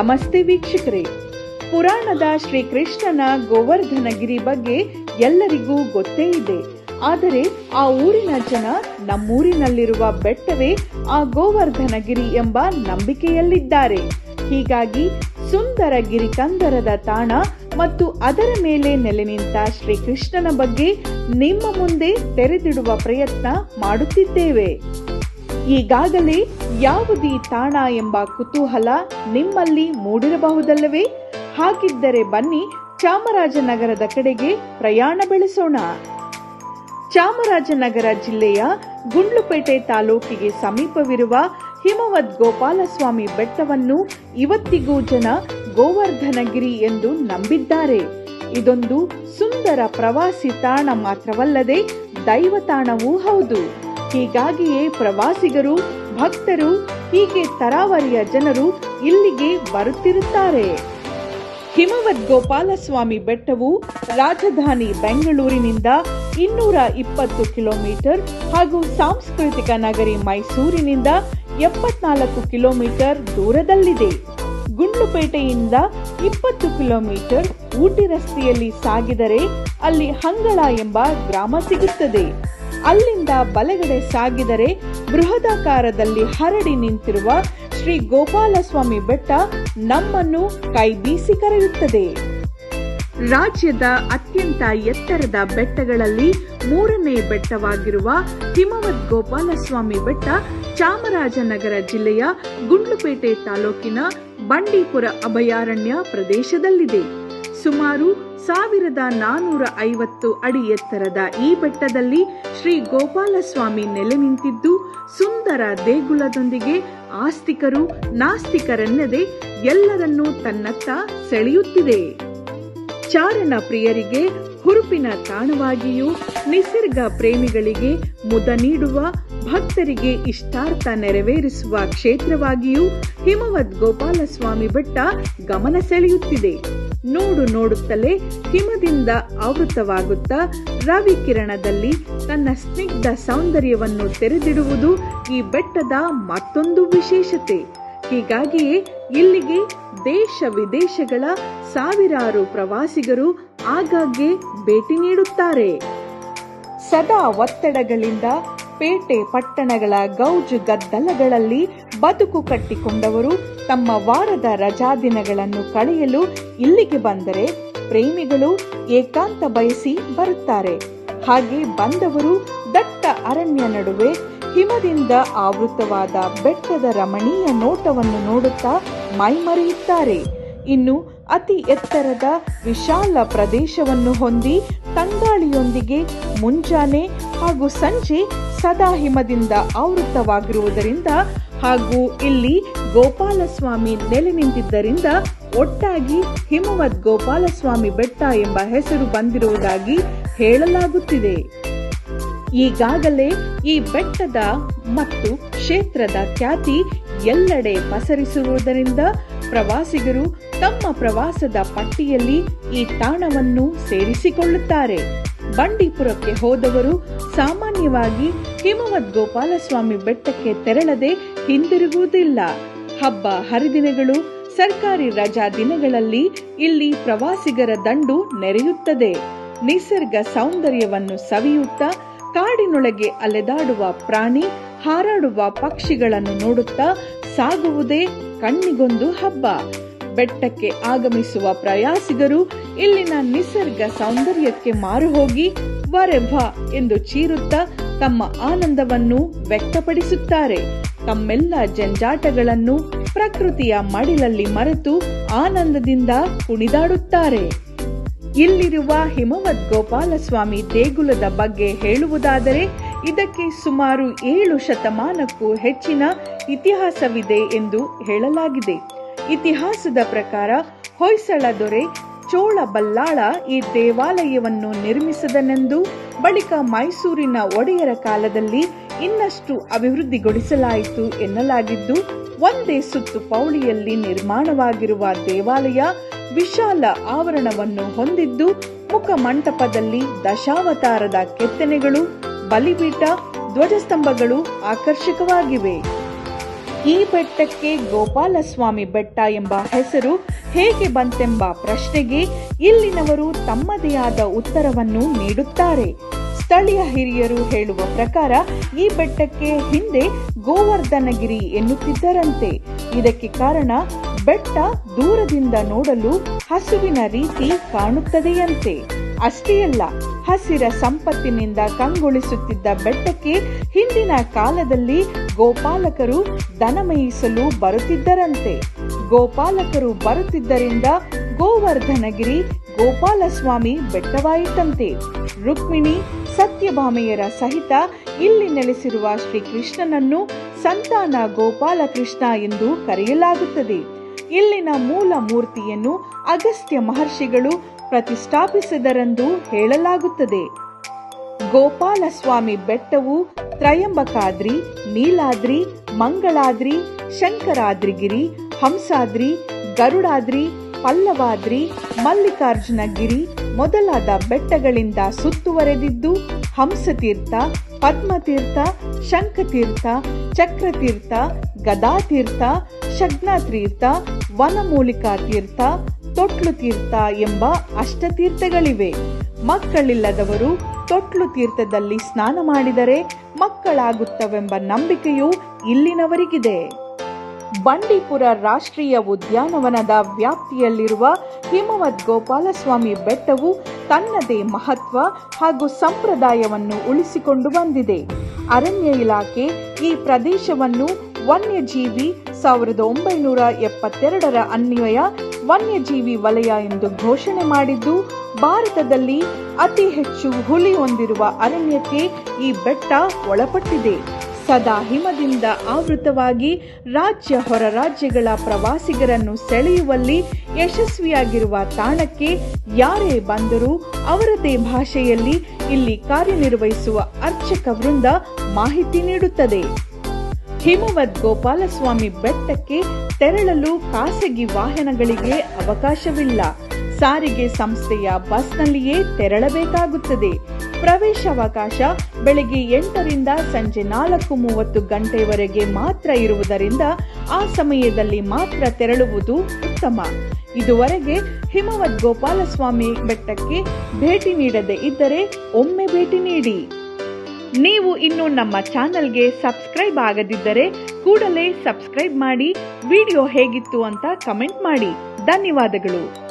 ನಮಸ್ತೆ ವೀಕ್ಷಕರೇ. ಪುರಾಣದ ಶ್ರೀಕೃಷ್ಣನ ಗೋವರ್ಧನಗಿರಿ ಬಗ್ಗೆ ಎಲ್ಲರಿಗೂ ಗೊತ್ತೇ ಇದೆ. ಆದರೆ ಆ ಊರಿನ ಜನ ನಮ್ಮೂರಿನಲ್ಲಿರುವ ಬೆಟ್ಟವೇ ಆ ಗೋವರ್ಧನಗಿರಿ ಎಂಬ ನಂಬಿಕೆಯಲ್ಲಿದ್ದಾರೆ. ಹೀಗಾಗಿ ಸುಂದರ ಗಿರಿಕಂದರದ ತಾಣ ಮತ್ತು ಅದರ ಮೇಲೆ ನೆಲೆ ನಿಂತ ಶ್ರೀಕೃಷ್ಣನ ಬಗ್ಗೆ ನಿಮ್ಮ ಮುಂದೆ ತೆರೆದಿಡುವ ಪ್ರಯತ್ನ ಮಾಡುತ್ತಿದ್ದೇವೆ. ಈಗಾಗಲೇ ಯಾವುದೀ ತಾಣ ಎಂಬ ಕುತೂಹಲ ನಿಮ್ಮಲ್ಲಿ ಮೂಡಿರಬಹುದಲ್ಲವೇ? ಹಾಗಿದ್ದರೆ ಬನ್ನಿ ಚಾಮರಾಜನಗರದ ಕಡೆಗೆ ಪ್ರಯಾಣ ಬೆಳೆಸೋಣ. ಚಾಮರಾಜನಗರ ಜಿಲ್ಲೆಯ ಗುಂಡ್ಲುಪೇಟೆ ತಾಲೂಕಿಗೆ ಸಮೀಪವಿರುವ ಹಿಮವದ್ ಗೋಪಾಲಸ್ವಾಮಿ ಬೆಟ್ಟವನ್ನು ಇವತ್ತಿಗೂ ಜನ ಗೋವರ್ಧನಗಿರಿ ಎಂದು ನಂಬಿದ್ದಾರೆ. ಇದೊಂದು ಸುಂದರ ಪ್ರವಾಸಿ ತಾಣ ಮಾತ್ರವಲ್ಲದೆ ದೈವ ತಾಣವೂ ಹೌದು. ಹೀಗಾಗಿಯೇ ಪ್ರವಾಸಿಗರು, ಭಕ್ತರು, ಹೀಗೆ ತರಾವರಿಯ ಜನರು ಇಲ್ಲಿಗೆ ಬರುತ್ತಿರುತ್ತಾರೆ. ಹಿಮವದ್ ಗೋಪಾಲಸ್ವಾಮಿ ಬೆಟ್ಟವು ರಾಜಧಾನಿ ಬೆಂಗಳೂರಿನಿಂದ ಇನ್ನೂರ ಇಪ್ಪತ್ತು ಕಿಲೋಮೀಟರ್ ಹಾಗೂ ಸಾಂಸ್ಕೃತಿಕ ನಗರಿ ಮೈಸೂರಿನಿಂದ ಎಪ್ಪತ್ನಾಲ್ಕು ಕಿಲೋಮೀಟರ್ ದೂರದಲ್ಲಿದೆ. ಗುಂಡ್ಲುಪೇಟೆಯಿಂದ ಇಪ್ಪತ್ತು ಕಿಲೋಮೀಟರ್ ಊಟಿ ರಸ್ತೆಯಲ್ಲಿ ಸಾಗಿದರೆ ಅಲ್ಲಿ ಹಂಗಳ ಎಂಬ ಗ್ರಾಮ ಸಿಗುತ್ತದೆ. ಅಲ್ಲಿಂದ ಬಲಗಡೆ ಸಾಗಿದರೆ ಬೃಹದಾಕಾರದಲ್ಲಿ ಹರಡಿ ನಿಂತಿರುವ ಶ್ರೀ ಗೋಪಾಲಸ್ವಾಮಿ ಬೆಟ್ಟ ನಮ್ಮನ್ನು ಕೈ ಬೀಸಿ ಕರೆಯುತ್ತದೆ. ರಾಜ್ಯದ ಅತ್ಯಂತ ಎತ್ತರದ ಬೆಟ್ಟಗಳಲ್ಲಿ ಮೂರನೇ ಬೆಟ್ಟವಾಗಿರುವ ಹಿಮವದ್ ಗೋಪಾಲಸ್ವಾಮಿ ಬೆಟ್ಟ ಚಾಮರಾಜನಗರ ಜಿಲ್ಲೆಯ ಗುಂಡ್ಲುಪೇಟೆ ತಾಲೂಕಿನ ಬಂಡೀಪುರ ಅಭಯಾರಣ್ಯ ಪ್ರದೇಶದಲ್ಲಿದೆ. ಸುಮಾರು ಸಾವಿರದ ನಾನೂರ ಐವತ್ತು ಅಡಿ ಎತ್ತರದ ಈ ಬೆಟ್ಟದಲ್ಲಿ ಶ್ರೀ ಗೋಪಾಲಸ್ವಾಮಿ ನೆಲೆ ನಿಂತಿದ್ದು ಸುಂದರ ದೇಗುಲದೊಂದಿಗೆ ಆಸ್ತಿಕರು ನಾಸ್ತಿಕರೆನ್ನದೆ ಎಲ್ಲರನ್ನೂ ತನ್ನತ್ತ ಸೆಳೆಯುತ್ತಿದೆ. ಚಾರಣ ಪ್ರಿಯರಿಗೆ ಹುರುಪಿನ ತಾಣವಾಗಿಯೂ ನಿಸರ್ಗ ಪ್ರೇಮಿಗಳಿಗೆ ಮುದ ನೀಡುವ ಭಕ್ತರಿಗೆ ಇಷ್ಟಾರ್ಥ ನೆರವೇರಿಸುವ ಕ್ಷೇತ್ರವಾಗಿಯೂ ಹಿಮವದ್ ಗೋಪಾಲಸ್ವಾಮಿ ಬೆಟ್ಟ ಗಮನ ಸೆಳೆಯುತ್ತಿದೆ. ನೋಡು ನೋಡುತ್ತಲೇ ಹಿಮದಿಂದ ಆವೃತವಾಗುತ್ತಾ ರವಿ ಕಿರಣದಲ್ಲಿ ತನ್ನ ಸ್ನಿಗ್ಧ ಸೌಂದರ್ಯವನ್ನು ತೆರೆದಿಡುವುದು ಈ ಬೆಟ್ಟದ ಮತ್ತೊಂದು ವಿಶೇಷತೆ. ಹೀಗಾಗಿಯೇ ಇಲ್ಲಿಗೆ ದೇಶ ವಿದೇಶಗಳ ಸಾವಿರಾರು ಪ್ರವಾಸಿಗರು ಆಗಾಗ್ಗೆ ಭೇಟಿ ನೀಡುತ್ತಾರೆ. ಸದಾ ಒತ್ತಡಗಳಿಂದ ಪೇಟೆ ಪಟ್ಟಣಗಳ ಗೌಜು ಗದ್ದಲಗಳಲ್ಲಿ ಬದುಕು ಕಟ್ಟಿಕೊಂಡವರು ತಮ್ಮ ವಾರದ ರಜಾ ದಿನಗಳನ್ನು ಕಳೆಯಲು ಇಲ್ಲಿಗೆ ಬಂದರೆ ಪ್ರೇಮಿಗಳು ಏಕಾಂತ ಬಯಸಿ ಬರುತ್ತಾರೆ. ಹಾಗೆ ಬಂದವರು ದಟ್ಟ ಅರಣ್ಯ ನಡುವೆ ಹಿಮದಿಂದ ಆವೃತವಾದ ಬೆಟ್ಟದ ರಮಣೀಯ ನೋಟವನ್ನು ನೋಡುತ್ತಾ ಮೈಮರೆಯುತ್ತಾರೆ. ಇನ್ನು ಅತಿ ಎತ್ತರದ ವಿಶಾಲ ಪ್ರದೇಶವನ್ನು ಹೊಂದಿ ತಂಗಾಳಿಯೊಂದಿಗೆ ಮುಂಜಾನೆ ಹಾಗೂ ಸಂಜೆ ಸದಾ ಹಿಮದಿಂದ ಆವೃತವಾಗಿರುವುದರಿಂದ ಹಾಗೂ ಇಲ್ಲಿ ಗೋಪಾಲಸ್ವಾಮಿ ನೆಲೆ ನಿಂತಿದ್ದರಿಂದ ಒಟ್ಟಾಗಿ ಹಿಮವದ್ ಗೋಪಾಲಸ್ವಾಮಿ ಬೆಟ್ಟ ಎಂಬ ಹೆಸರು ಬಂದಿರುವುದಾಗಿ ಹೇಳಲಾಗುತ್ತಿದೆ. ಈಗಾಗಲೇ ಈ ಬೆಟ್ಟದ ಮತ್ತು ಕ್ಷೇತ್ರದ ಖ್ಯಾತಿ ಎಲ್ಲೆಡೆ ಪಸರಿಸಿರುವುದರಿಂದ ಪ್ರವಾಸಿಗರು ತಮ್ಮ ಪ್ರವಾಸದ ಪಟ್ಟಿಯಲ್ಲಿ ಈ ತಾಣವನ್ನು ಸೇರಿಸಿಕೊಳ್ಳುತ್ತಾರೆ. ಬಂಡೀಪುರಕ್ಕೆ ಹೋದವರು ಸಾಮಾನ್ಯವಾಗಿ ಹಿಮವದ್ ಗೋಪಾಲಸ್ವಾಮಿ ಬೆಟ್ಟಕ್ಕೆ ತೆರಳದೆ ಹಿಂದಿರುಗುವುದಿಲ್ಲ. ಹಬ್ಬ ಹರಿದಿನಗಳು ಸರ್ಕಾರಿ ರಜಾ ದಿನಗಳಲ್ಲಿ ಇಲ್ಲಿ ಪ್ರವಾಸಿಗರ ದಂಡು ನೆರೆಯುತ್ತದೆ. ನಿಸರ್ಗ ಸೌಂದರ್ಯವನ್ನು ಸವಿಯುತ್ತಾ ಕಾಡಿನೊಳಗೆ ಅಲೆದಾಡುವ ಪ್ರಾಣಿ ಹಾರಾಡುವ ಪಕ್ಷಿಗಳನ್ನು ನೋಡುತ್ತಾ ಸಾಗುವುದೇ ಕಣ್ಣಿಗೊಂದು ಹಬ್ಬ. ಬೆಟ್ಟಕ್ಕೆ ಆಗಮಿಸುವ ಪ್ರಯಾಸಿಗರು ಇಲ್ಲಿನ ನಿಸರ್ಗ ಸೌಂದರ್ಯಕ್ಕೆ ಮಾರು ಹೋಗಿ ವರೆಭ ಎಂದು ಚೀರುತ್ತಾ ತಮ್ಮ ಆನಂದವನ್ನು ವ್ಯಕ್ತಪಡಿಸುತ್ತಾರೆ. ತಮ್ಮೆಲ್ಲ ಜಂಜಾಟಗಳನ್ನು ಪ್ರಕೃತಿಯ ಮಡಿಲಲ್ಲಿ ಮರೆತು ಆನಂದದಿಂದ ಕುಣಿದಾಡುತ್ತಾರೆ. ಇಲ್ಲಿರುವ ಹಿಮವದ್ ಗೋಪಾಲಸ್ವಾಮಿ ದೇಗುಲದ ಬಗ್ಗೆ ಹೇಳುವುದಾದರೆ, ಇದಕ್ಕೆ ಸುಮಾರು ಏಳು ಶತಮಾನಕ್ಕೂ ಹೆಚ್ಚಿನ ಇತಿಹಾಸವಿದೆ ಎಂದು ಹೇಳಲಾಗಿದೆ. ಇತಿಹಾಸದ ಪ್ರಕಾರ ಹೊಯ್ಸಳ ದೊರೆ, ಚೋಳ ಬಲ್ಲಾಳ ಈ ದೇವಾಲಯವನ್ನು ನಿರ್ಮಿಸಿದನೆಂದು ಬಳಿಕ ಮೈಸೂರಿನ ಒಡೆಯರ ಕಾಲದಲ್ಲಿ ಇನ್ನಷ್ಟು ಅಭಿವೃದ್ಧಿಗೊಳಿಸಲಾಯಿತು ಎನ್ನಲಾಗಿದ್ದು, ಒಂದೇ ಸುತ್ತು ಪೌಳಿಯಲ್ಲಿ ನಿರ್ಮಾಣವಾಗಿರುವ ದೇವಾಲಯ ವಿಶಾಲ ಆವರಣವನ್ನು ಹೊಂದಿದ್ದು, ಮುಖ ಮಂಟಪದಲ್ಲಿ ದಶಾವತಾರದ ಕೆತ್ತನೆಗಳು, ಬಲಿಪೀಠ, ಧ್ವಜಸ್ತಂಭಗಳು ಆಕರ್ಷಕವಾಗಿವೆ. ಈ ಬೆಟ್ಟಕ್ಕೆ ಗೋಪಾಲಸ್ವಾಮಿ ಬೆಟ್ಟ ಎಂಬ ಹೆಸರು ಹೇಗೆ ಬಂತೆಂಬ ಪ್ರಶ್ನೆಗೆ ಇಲ್ಲಿನವರು ತಮ್ಮದೇ ಆದ ಉತ್ತರವನ್ನು ನೀಡುತ್ತಾರೆ. ಸ್ಥಳೀಯ ಹಿರಿಯರು ಹೇಳುವ ಪ್ರಕಾರ ಈ ಬೆಟ್ಟಕ್ಕೆ ಹಿಂದೆ ಗೋವರ್ಧನಗಿರಿ ಎನ್ನುತ್ತಿದ್ದರಂತೆ. ಇದಕ್ಕೆ ಕಾರಣ ಬೆಟ್ಟ ದೂರದಿಂದ ನೋಡಲು ಹಸುವಿನ ರೀತಿ ಕಾಣುತ್ತದೆಯಂತೆ. ಅಷ್ಟೇ ಅಲ್ಲ, ಹಸಿರ ಸಂಪತ್ತಿನಿಂದ ಕಂಗೊಳಿಸುತ್ತಿದ್ದ ಬೆಟ್ಟಕ್ಕೆ ಹಿಂದಿನ ಕಾಲದಲ್ಲಿ ಗೋಪಾಲಕರು ದನ ಮೇಯಿಸಲು ಬರುತ್ತಿದ್ದರಂತೆ. ಗೋಪಾಲಕರು ಬರುತ್ತಿದ್ದರಿಂದ ಗೋವರ್ಧನಗಿರಿ ಗೋಪಾಲಸ್ವಾಮಿ ಬೆಟ್ಟವಾಯಿತಂತೆ. ರುಕ್ಮಿಣಿ ಸತ್ಯಭಾಮೆಯರ ಸಹಿತ ಇಲ್ಲಿ ನೆಲೆಸಿರುವ ಶ್ರೀಕೃಷ್ಣನನ್ನು ಸಂತಾನ ಗೋಪಾಲಕೃಷ್ಣ ಎಂದು ಕರೆಯಲಾಗುತ್ತದೆ. ಇಲ್ಲಿನ ಮೂಲ ಮೂರ್ತಿಯನ್ನು ಅಗಸ್ತ್ಯ ಮಹರ್ಷಿಗಳು ಪ್ರತಿಷ್ಠಾಪಿಸಿದರೆಂದು ಹೇಳಲಾಗುತ್ತದೆ. ಗೋಪಾಲಸ್ವಾಮಿ ಬೆಟ್ಟವು ತ್ರಯಂಬಕಾದ್ರಿ, ನೀಲಾದ್ರಿ, ಮಂಗಳಾದ್ರಿ, ಶಂಕರಾದ್ರಿಗಿರಿ, ಹಂಸಾದ್ರಿ, ಗರುಡಾದ್ರಿ, ಪಲ್ಲವಾದ್ರಿ, ಮಲ್ಲಿಕಾರ್ಜುನಗಿರಿ ಮೊದಲಾದ ಬೆಟ್ಟಗಳಿಂದ ಸುತ್ತುವರೆದಿದ್ದು ಹಂಸತೀರ್ಥ, ಪದ್ಮತೀರ್ಥ, ಶಂಖತೀರ್ಥ, ಚಕ್ರತೀರ್ಥ, ಗದಾತೀರ್ಥ ಶಗ್ನತೀರ್ಥ ವನಮೂಲಿಕಾ ತೀರ್ಥ ತೊಟ್ಲು ತೀರ್ಥ ಎಂಬ ಅಷ್ಟತೀರ್ಥಗಳಿವೆ. ಮಕ್ಕಳಿಲ್ಲದವರು ತೊಟ್ಲು ತೀರ್ಥದಲ್ಲಿ ಸ್ನಾನ ಮಾಡಿದರೆ ಮಕ್ಕಳಾಗುತ್ತವೆಂಬ ನಂಬಿಕೆಯು ಇಲ್ಲಿನವರಿಗಿದೆ. ಬಂಡೀಪುರ ರಾಷ್ಟ್ರೀಯ ಉದ್ಯಾನವನದ ವ್ಯಾಪ್ತಿಯಲ್ಲಿರುವ ಹಿಮವದ್ ಗೋಪಾಲಸ್ವಾಮಿ ಬೆಟ್ಟವು ತನ್ನದೇ ಮಹತ್ವ ಹಾಗೂ ಸಂಪ್ರದಾಯವನ್ನು ಉಳಿಸಿಕೊಂಡು ಬಂದಿದೆ. ಅರಣ್ಯ ಇಲಾಖೆ ಈ ಪ್ರದೇಶವನ್ನು ವನ್ಯಜೀವಿ ಸಾವಿರದ ಒಂಬೈನೂರ ಎಪ್ಪತ್ತೆರಡರ ಅನ್ವಯ ವನ್ಯಜೀವಿ ವಲಯ ಎಂದು ಘೋಷಣೆ ಮಾಡಿದ್ದು, ಭಾರತದಲ್ಲಿ ಅತಿ ಹೆಚ್ಚು ಹುಲಿ ಹೊಂದಿರುವ ಅರಣ್ಯಕ್ಕೆ ಈ ಬೆಟ್ಟ ಒಳಪಟ್ಟಿದೆ. ಸದಾ ಹಿಮದಿಂದ ಆವೃತವಾಗಿ ರಾಜ್ಯ ಹೊರ ರಾಜ್ಯಗಳ ಪ್ರವಾಸಿಗರನ್ನು ಸೆಳೆಯುವಲ್ಲಿ ಯಶಸ್ವಿಯಾಗಿರುವ ತಾಣಕ್ಕೆ ಯಾರೇ ಬಂದರೂ ಅವರದೇ ಭಾಷೆಯಲ್ಲಿ ಇಲ್ಲಿ ಕಾರ್ಯನಿರ್ವಹಿಸುವ ಅರ್ಚಕ ವೃಂದ ಮಾಹಿತಿ ನೀಡುತ್ತದೆ. ಹಿಮವದ್ ಗೋಪಾಲಸ್ವಾಮಿ ಬೆಟ್ಟಕ್ಕೆ ತೆರಳಲು ಖಾಸಗಿ ವಾಹನಗಳಿಗೆ ಅವಕಾಶವಿಲ್ಲ. ಸಾರಿಗೆ ಸಂಸ್ಥೆಯ ಬಸ್ನಲ್ಲಿಯೇ ತೆರಳಬೇಕಾಗುತ್ತದೆ. ಪ್ರವೇಶಾವಕಾಶ ಬೆಳಗ್ಗೆ ಎಂಟರಿಂದ ಸಂಜೆ ನಾಲ್ಕು ಮೂವತ್ತು ಗಂಟೆವರೆಗೆ ಮಾತ್ರ ಇರುವುದರಿಂದ ಆ ಸಮಯದಲ್ಲಿ ಮಾತ್ರ ತೆರಳುವುದು ಉತ್ತಮ. ಇದುವರೆಗೆ ಹಿಮವದ್ ಗೋಪಾಲಸ್ವಾಮಿ ಬೆಟ್ಟಕ್ಕೆ ಭೇಟಿ ನೀಡದೆ ಇದ್ದರೆ ಒಮ್ಮೆ ಭೇಟಿ ನೀಡಿ. ನೀವು ಇನ್ನು ನಮ್ಮ ಚಾನಲ್ಗೆ ಸಬ್ಸ್ಕ್ರೈಬ್ ಆಗದಿದ್ದರೆ ಕೂಡಲೇ ಸಬ್ಸ್ಕ್ರೈಬ್ ಮಾಡಿ ವಿಡಿಯೋ ಹೇಗಿತ್ತು ಅಂತ ಕಮೆಂಟ್ ಮಾಡಿ. ಧನ್ಯವಾದಗಳು.